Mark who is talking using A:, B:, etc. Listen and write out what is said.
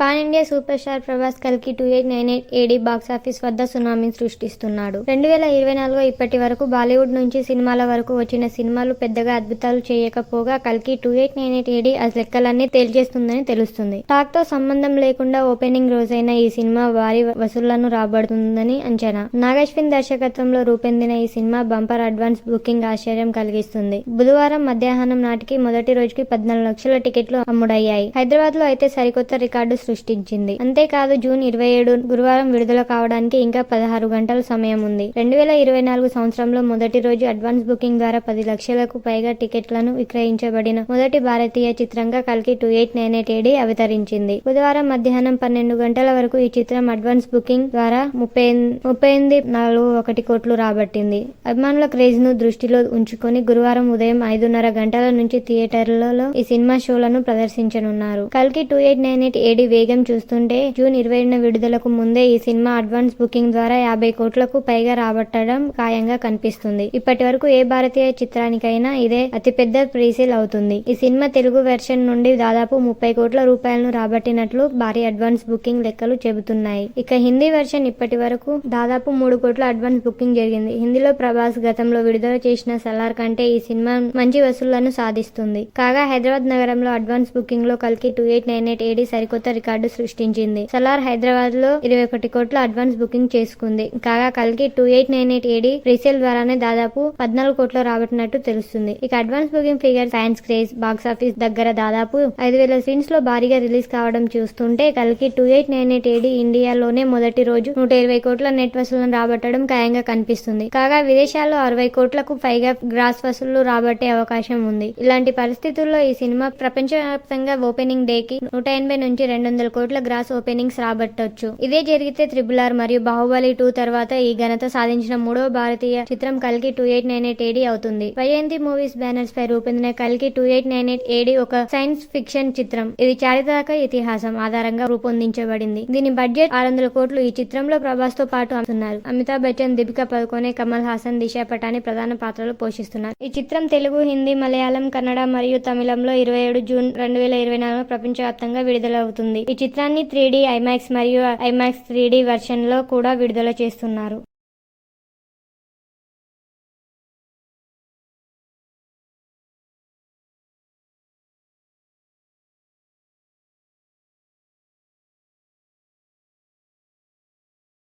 A: Pan India super star Prabhas కల్కి two eight nine eight AD box office వద్ద సునామీని సృష్టిస్తున్నాడు. రెండు వేల ఇరవై నాలుగు ఇప్పటి వరకు బాలీవుడ్ నుంచి సినిమాల వరకు వచ్చిన సినిమాలు పెద్దగా అద్భుతాలు చేయకపోగా కల్కి two eight nine eight AD ఆ లెక్కలన్నీ తేల్చేస్తుందని తెలుస్తుంది. టాక్తో సంబంధం లేకుండా ఓపెనింగ్ రోజైన ఈ సినిమా భారీ వసూళ్ళను రాబడుతుందని అంచనా. నాగశ్విన్ దర్శకత్వంలో రూపొందిన ఈ సినిమా బంపర్ అడ్వాన్స్ బుకింగ్ ఆశ్చర్యం కలిగిస్తుంది. బుధవారం మధ్యాహ్నం నాటికి మొదటి రోజుకి పద్నాలుగు లక్షల టికెట్లు అమ్ముడయ్యాయి. హైదరాబాద్లో అయితే సరికొత్త రికార్డు సృష్టించింది. అంతేకాదు జూన్ ఇరవై ఏడు గురువారం విడుదల కావడానికి ఇంకా పదహారు గంటల సమయం ఉంది. రెండు వేల ఇరవై నాలుగు సంవత్సరంలో మొదటి రోజు అడ్వాన్స్ బుకింగ్ ద్వారా పది లక్షలకు పైగా టికెట్లను విక్రయించబడిన మొదటి భారతీయ చిత్రంగా కల్కి two eight nine eight AD అవతరించింది. బుధవారం మధ్యాహ్నం పన్నెండు గంటల వరకు ఈ చిత్రం అడ్వాన్స్ బుకింగ్ ద్వారా ముప్పై ముప్పై ఎనిమిది నాలుగు ఒకటి కోట్లు రాబట్టింది. అభిమానుల క్రేజ్ను దృష్టిలో ఉంచుకొని గురువారం ఉదయం ఐదున్నర గంటల నుంచి థియేటర్లలో ఈ సినిమా షోలను ప్రదర్శించనున్నారు. కల్కి two eight nine eight AD వేగం చూస్తుంటే జూన్ ఇరవై విడుదలకు ముందే ఈ సినిమా అడ్వాన్స్ బుకింగ్ ద్వారా యాభై కోట్లకు పైగా రాబట్టడం ఖాయంగా కనిపిస్తుంది. ఇప్పటి వరకు ఏ భారతీయ చిత్రానికైనా ఇదే అతిపెద్ద ప్రీసీల్ అవుతుంది. ఈ సినిమా తెలుగు వెర్షన్ నుండి దాదాపు ముప్పై కోట్ల రూపాయలను రాబట్టినట్లు భారీ అడ్వాన్స్ బుకింగ్ లెక్కలు చెబుతున్నాయి. ఇక హిందీ వెర్షన్ ఇప్పటి వరకు దాదాపు మూడు కోట్ల అడ్వాన్స్ బుకింగ్ జరిగింది. హిందీలో ప్రభాస్ గతంలో విడుదల చేసిన సలార్ కంటే ఈ సినిమా మంచి వసూళ్ళను సాధిస్తుంది. కాగా హైదరాబాద్ నగరంలో అడ్వాన్స్ బుకింగ్లో కలికి two eight nine eight AD సరికొత్త రికార్డు సృష్టించింది. సలార్ హైదరాబాద్లో ఇరవై ఒకటి కోట్ల అడ్వాన్స్ బుకింగ్ చేసుకుంది. కాగా కల్కి two eight nine eight AD resale ద్వారానే దాదాపు పద్నాలుగు కోట్ల రాబట్టినట్టు తెలుస్తుంది. ఇక advance booking figure fans craze box office దగ్గర దాదాపు ఐదు వేల సీన్స్లో భారీగా రిలీజ్ కావడం చూస్తుంటే కల్కి two eight nine eight AD ఇండియాలోనే మొదటి రోజు నూట ఇరవై కోట్ల నెట్ వసూలను రాబట్టడం ఖాయంగా కనిపిస్తుంది. కాగా విదేశాల్లో అరవై కోట్లకు పైగా గ్రాస్ వసూళ్ళు రాబట్టే అవకాశం ఉంది. ఇలాంటి పరిస్థితుల్లో ఈ సినిమా ప్రపంచవ్యాప్తంగా ఓపెనింగ్ డే కి నూట ఎనభై నుంచి రెండు వందల కోట్ల గ్రాస్ ఓపెనింగ్స్ రాబట్టొచ్చు. ఇదే జరిగితే త్రిబుల్ ఆర్ మరియు బాహుబలి టూ తర్వాత ఈ ఘనత సాధించిన మూడవ భారతీయ చిత్రం కల్కి two eight nine eight AD అవుతుంది. వైజయంతి మూవీస్ బ్యానర్స్ పై రూపొందిన కల్కి two eight nine eight AD ఒక సైన్స్ ఫిక్షన్ చిత్రం. ఇది చారిత్రక ఇతిహాసం ఆధారంగా రూపొందించబడింది. దీని బడ్జెట్ ఆరు వందల కోట్లు. ఈ చిత్రంలో ప్రభాస్తో పాటు అమ్ముతున్నారు. అమితాబ్ బచ్చన్ దీపికా పదుకొనే కమల్ హాసన్ దిశా పటాని ప్రధాన పాత్రలు పోషిస్తున్నారు. ఈ చిత్రం తెలుగు హిందీ మలయాళం కన్నడ మరియు తమిళంలో ఇరవై ఏడు జూన్ రెండు వేల ఇరవై నాలుగు ప్రపంచవ్యాప్తంగా విడుదలవుతుంది. ఈ చిత్రాన్ని త్రీ ఐమాక్స్ మరియు ఐమాక్స్ త్రీ వెర్షన్లో కూడా విడుదల చేస్తున్నారు.